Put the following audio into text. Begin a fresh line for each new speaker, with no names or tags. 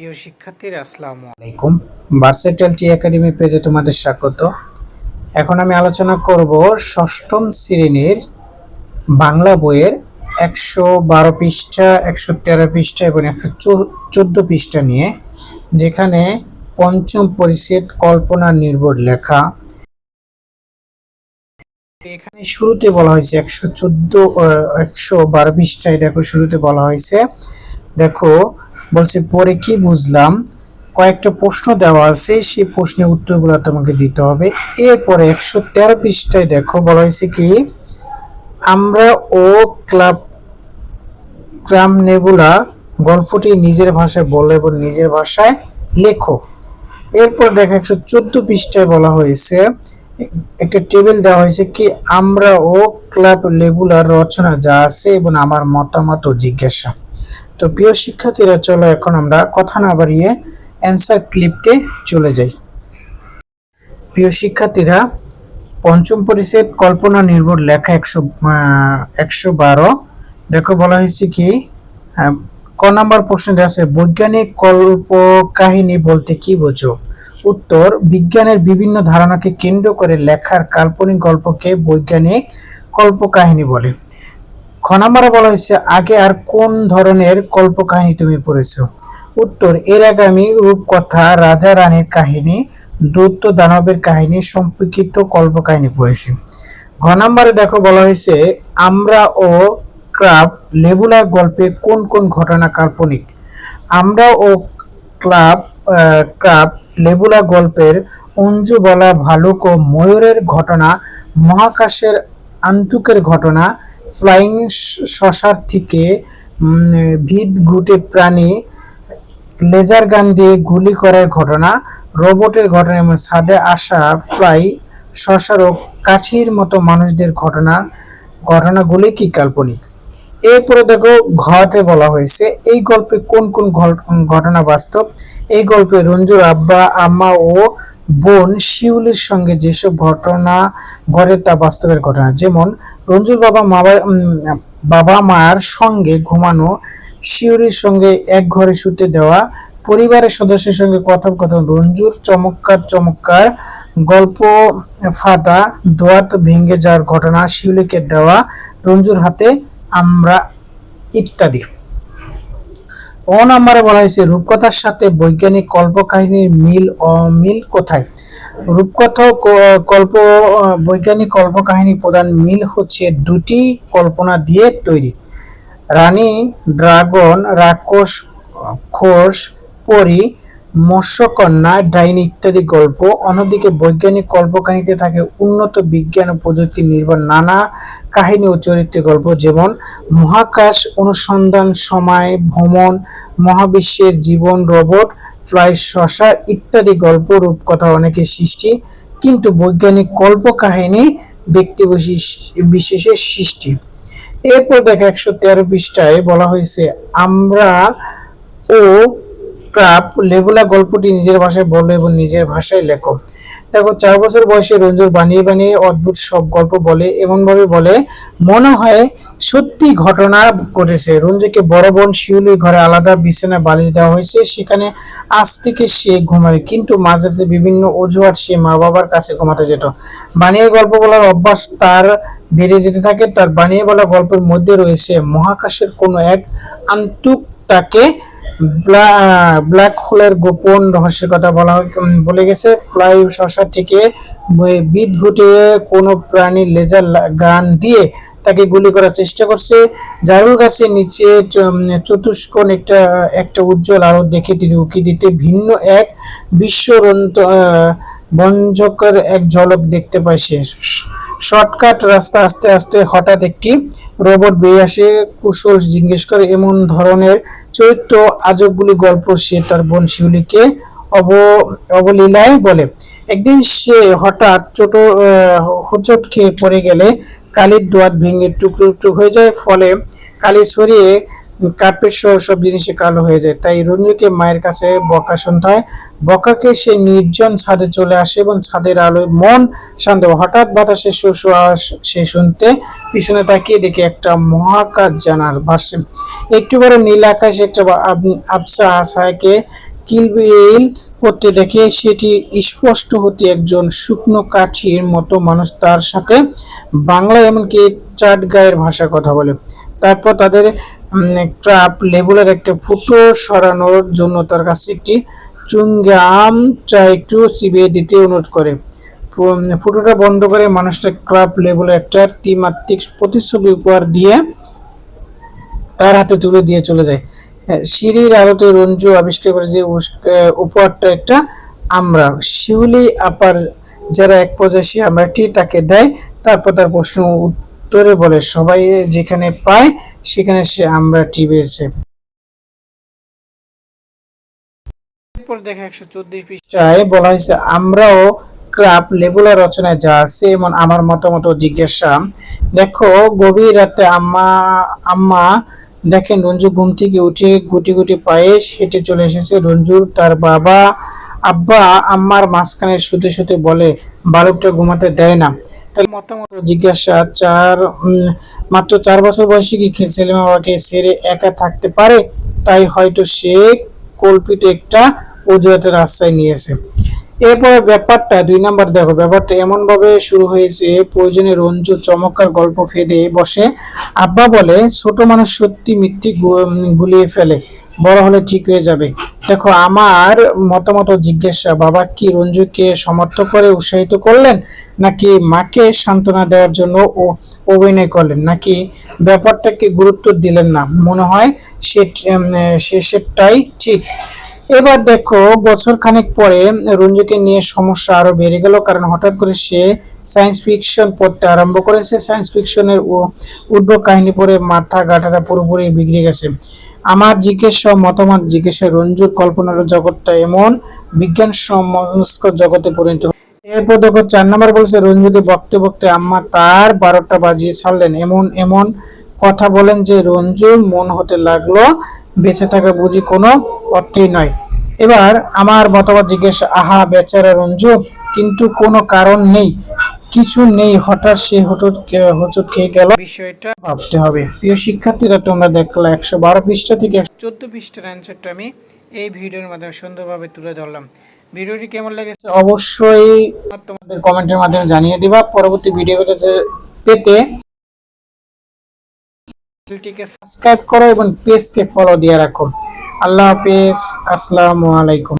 প্রিয় শিক্ষার্থীরা, আসসালামু আলাইকুম। ভার্সেটাল টি একাডেমি পেজে তোমাদের স্বাগত। এখন আমি আলোচনা করব ষষ্ঠম শ্রেণির বাংলা বইয়ের একশো বারো পৃষ্ঠা, একশো তেরো পৃষ্ঠা এবং একশো চোদ্দ পৃষ্ঠা নিয়ে, যেখানে পঞ্চম পরিচ্ছেদ কল্পনা নির্ভর লেখা। এখানে শুরুতে বলা হয়েছে একশো চোদ্দ একশো বারো পৃষ্ঠায় দেখো, শুরুতে বলা হয়েছে, দেখো বলছে, পরে কি বুঝলাম? কয়েকটা প্রশ্ন দেওয়া আছে, সেই প্রশ্নের উত্তরগুলো তোমাকে দিতে হবে। এরপরে একশো তেরো পৃষ্ঠায় দেখো, বলা হয়েছে কি, আমরা ও ক্লাব, ক্রাম নেবুলা গল্পটি নিজের ভাষায় বলো এবং নিজের ভাষায় লেখো। এরপর দেখো, একশো চোদ্দ পৃষ্ঠায় বলা হয়েছে একটা টেবিল দেওয়া হয়েছে কি, আমরা ও ক্লাব লেবুলার রচনা যা আছে এবং আমার মতামত ও জিজ্ঞাসা। তো প্রিয় শিক্ষার্থীরা, চলো এখন আমরা কথা না বাড়িয়ে অ্যান্সার ক্লিপটে চলে যাই। প্রিয় শিক্ষার্থীরা, পঞ্চম পরিচ্ছেদ, কল্পনা নির্ভর লেখা একশো একশো বারো। দেখো বলা হয়েছে কি ক নাম্বার প্রশ্ন দেওয়া আছে, বৈজ্ঞানিক কল্প কাহিনী বলতে কি বোঝো? উত্তর, বিজ্ঞানের বিভিন্ন ধারণাকে কেন্দ্র করে লেখার কাল্পনিক গল্পকে বৈজ্ঞানিক কল্পকাহিনী বলে। খ নাম্বারে বলা হয়েছে, আগে আর কোন ধরনের কল্পকাহিনী তুমি পড়েছো? উত্তর, এর আগে আমি রূপকথা, রাজা রানীর কাহিনী, দৈত্য দানবের কাহিনী, সম্পর্কিত কল্পকাহিনী পড়েছি। ঘ নাম্বারে দেখো বলা হয়েছে, আমরা ও ক্রাব লেবুলার গল্পে কোন কোন ঘটনা কাল্পনিক? আমরা ও ক্লাব ক্রাব লেবুলা গল্পের অঞ্জু বলা ভালুক ও ময়ূরের ঘটনা, মহাকাশের আন্তুকের ঘটনা, ফ্লাইং শশার থেকে ভিদ গুটে প্রাণী, লেজার গান দিয়ে গুলি করার ঘটনা, রোবটের ঘটনা এবং ছাদে আসা ফ্লাই শশার ও কাঠির মতো মানুষদের ঘটনা, ঘটনাগুলি কি কাল্পনিক? এরপরে দেখো ঘতে বলা হয়েছে, এই গল্পে কোন কোন ঘট- ঘটনা বাস্তব? এই গল্পে রঞ্জুর আব্বা, আম্মা ও বোন শিউলির সঙ্গে যেসব ঘটনা ঘটে তা বাস্তবের ঘটনা। যেমন, রঞ্জুর বাবা মা, বাবা মার সঙ্গে ঘুমানো শিউরির সঙ্গে এক ঘরে শুতে দেওয়া, পরিবারের সদস্যের সঙ্গে কথোপকথন রঞ্জুর চমৎকার চমৎকার গল্প ফাতা দোয়াত ভেঙে যাওয়ার ঘটনা শিউলিকে দেওয়া, রঞ্জুর হাতে আমরা ইত্যাদি। ও নম্বরে বলা হয়েছে, রূপকথার সাথে বৈজ্ঞানিক কল্পকাহিনীর মিল অমিল কোথায়? রূপকথা কল্প, বৈজ্ঞানিক কল্পকাহিনী প্রধান মিল হচ্ছে দুটি কল্পনা দিয়ে তৈরি। রানী, ড্রাগন, রাক্ষস খোস পরি মৎস্যকন্যা, ডাইনি ইত্যাদি গল্প, অন্যদিকে বৈজ্ঞানিক কল্পকাহিনীতে থাকে উন্নত বিজ্ঞান ও প্রযুক্তি নির্ভর নানা কাহিনী ও চরিত্রের গল্প, যেমন মহাকাশ অনুসন্ধান সময়, ভ্রমণ, মহাবিশ্বের জীবন, রোবট, ফ্লাই শশা ইত্যাদি গল্প রূপকথা অনেকের সৃষ্টি, কিন্তু বৈজ্ঞানিক কল্পকাহিনী ব্যক্তি বিশেষ- বিশেষের সৃষ্টি। এরপর দেখো একশো তেরো পৃষ্ঠায় বলা হয়েছে, আমরা ও ক্রাপ লেবুলা গল্পটি নিজের ভাষায় বলো এবং নিজের ভাষায় লেখো। দেখো, চার বছর বয়সে রঞ্জুর বানিয়ে বানিয়ে অদ্ভুত সব গল্প বলে, এমনভাবে বলে, মনে হয় সত্যি ঘটনা ঘটেছে। রঞ্জুকে বড় বোন শিউলির ঘরে আলাদা বিছানা বালিশ দেওয়া হয়েছে। সেখানে আজ থেকে সে ঘুমায় কিন্তু মাঝে বিভিন্ন অজুহাত সে মা বাবার কাছে ঘুমাতে যেত। বানিয়ে গল্প বলার অভ্যাস তার বেড়ে যেতে থাকে। তার বানিয়ে বলা গল্পের মধ্যে রয়েছে মহাকাশের কোনো এক আন্তুক তাকে ব্ল্যাক হোলের গোপন রহস্যের কথা বলা বলে গেছে। ফ্লাই শশা থেকে ব- বিদ ঘুটে কোনো প্রাণী লেজার গান দিয়ে তাকে গুলি করার চেষ্টা করছে। জারুল গাছের নিচে চতুষ্কোণ একটা একটা উজ্জ্বল আলো দেখে তিনি উকি দিতে ভিন্ন এক বিশ্বরন্ত বঞ্জকের এক ঝলক দেখতে পায় সে শর্টকাট রাস্তা আস্তে আস্তে হঠাৎ একটি রোবট বেয়ে আসে, কুশল জিজ্ঞেস করে, এমন ধরনের চরিত্র আজবগুলি গল্প সে তার বোন শিউলিকে অব, অবলীলায় বলে। একদিন সে হঠাৎ ছোট হোঁচট খেয়ে পড়ে গেলে কালির দোয়াত ভেঙে টুকরো টুকরো হয়ে যায়। ফলে কালি ছড়িয়ে কার্পেট সহ সব জিনিসে কালো হয়ে যায়। তাই রঞ্জুকে মায়ের কাছে বকা শুনতে হয়। বকাকে সে নির্জন ছাদে চলে আসে এবং ছাদের আলোয় মন শান্ত হঠাৎ বাতাসে শো শো সে শুনতে পিছনে তাকিয়ে দেখে একটা মহাকাশ জানার ভাসছে। একটু বড় নীল আকাশে একটা আবসা আশাকে কিলবিল করতে দেখে সেটি স্পষ্ট হতে একজন শুকনো কাঠির মতো মানুষ তার সাথে বাংলা এমনকি চাট গায়ের ভাষা কথা বলে। তারপর তাদের ক্রাপ লেবুলের একটা ফুটো সরানোর জন্য তার কাছে একটি চুঙ্গামটা একটু চিবিয়ে দিতে অনুরোধ করে। ফুটোটা বন্ধ করে মানুষটা ক্রাপ লেবুলের একটা ত্রিমাত্রিক প্রতিচ্ছবি উপহার দিয়ে তার হাতে তুলে দিয়ে চলে যায়। সিঁড়ির আলোতে রঞ্জু আবিষ্কার করে যে উপহারটা একটা আমরা। শিউলি আপার যারা এক পর্যায়ে সে আমরাটি তাকে দেয়, তারপর তার প্রশ্ন উত্তরে বলে, সবাই যেখানে পায়, সেখানে সে আমরাটি পেয়েছে এরপর একশো চোদ্দ পৃষ্ঠায় বলা হয়েছে, আমরাও ক্রাপ লেবুলা রচনায় যা আছে, এমন আমার মতামত জিজ্ঞাসা। দেখো, গভীর রাতে আম্মা আম্মা দেখেন রঞ্জু ঘুম থেকে উঠে গুটি গুটি পায়ে হেঁটে চলে এসেছে। রঞ্জুর তার বাবা, আব্বা, আম্মার মাঝখানে শুতে শুতে বলে, বালকটা ঘুমাতে দেয় না। তাহলে মতামত জিজ্ঞাসা, চার মাত্র চার বছর বয়সে কি ছেলে বাবাকে সেরে একা থাকতে পারে? তাই হয়তো সে কল্পিত একটা অজুহাতের আশ্রয় নিয়েছে। এরপর ব্যাপারটা দুই নাম্বার দেখো ব্যাপারটা এমন ভাবে শুরু হয়েছে প্রয়োজনে রঞ্জু চমৎকার গল্প ফেদে বসে। আব্বা বলে ছোট মানুষ সত্যি উম, গুলিয়ে ফেলে বড় হলে ঠিক হয়ে যাবে। দেখো আমার মতামত জিজ্ঞাসা বাবা কি রঞ্জুকে সমর্থ করে উৎসাহিত করলেন? নাকি মাকে সান্ত্বনা দেওয়ার জন্য ও অভিনয় করলেন? নাকি ব্যাপারটাকে গুরুত্ব দিলেন না? মনে হয় সে শেষেরটাই ঠিক। এবার দেখো, বছর খানেক পরে রঞ্জুকে নিয়ে সমস্যা আরও বেড়ে গেল কারণ হঠাৎ করে সে সায়েন্স ফিকশন পড়তে আরম্ভ করেছে। সায়েন্স ফিকশনের উদ্ভব কাহিনী পড়ে মাথা গাটাটা পুরোপুরি বিগড়ে গেছে। আমার জিজ্ঞাসা, মতামত জিজ্ঞাসা, রঞ্জুর কল্পনার জগৎটা এমন বিজ্ঞান সমস্ত জগতে পরিণত। এরপর দেখো, চার নাম্বার বলছে, রঞ্জুকে বকতে বকতে আম্মা তার বারোটা বাজিয়ে ছাড়লেন, এমন এমন। কথা বলেন যে রঞ্জুর মন হতে লাগল বেঁচে থাকা বুঝি কোনো অর্থেই নয়। এবার আমার মতামত জিজ্ঞেস আহা বেচারা রঞ্জু কিন্তু কোনো কারণ নেই কিছু নেই হঠাৎ সে হঠাৎ হোঁচট খেয়ে গেল? বিষয়টা ভাবতে হবে। প্রিয় শিক্ষার্থীরা তোমরা দেখলা একশো বারো পৃষ্ঠা থেকে চোদ্দ পৃষ্ঠার অ্যান্সারটা আমি এই ভিডিওর মাধ্যমে সুন্দরভাবে তুলে ধরলাম। ভিডিওটি কেমন লেগেছে অবশ্যই তোমাদের কমেন্টের মাধ্যমে জানিয়ে দিবা। পরবর্তী ভিডিও পেতে চ্যানেলটিকে সাবস্ক্রাইব করো এবং পেজকে ফলো দিয়ে রাখো। আল্লাহ হাফেজ। আসসালামু আলাইকুম।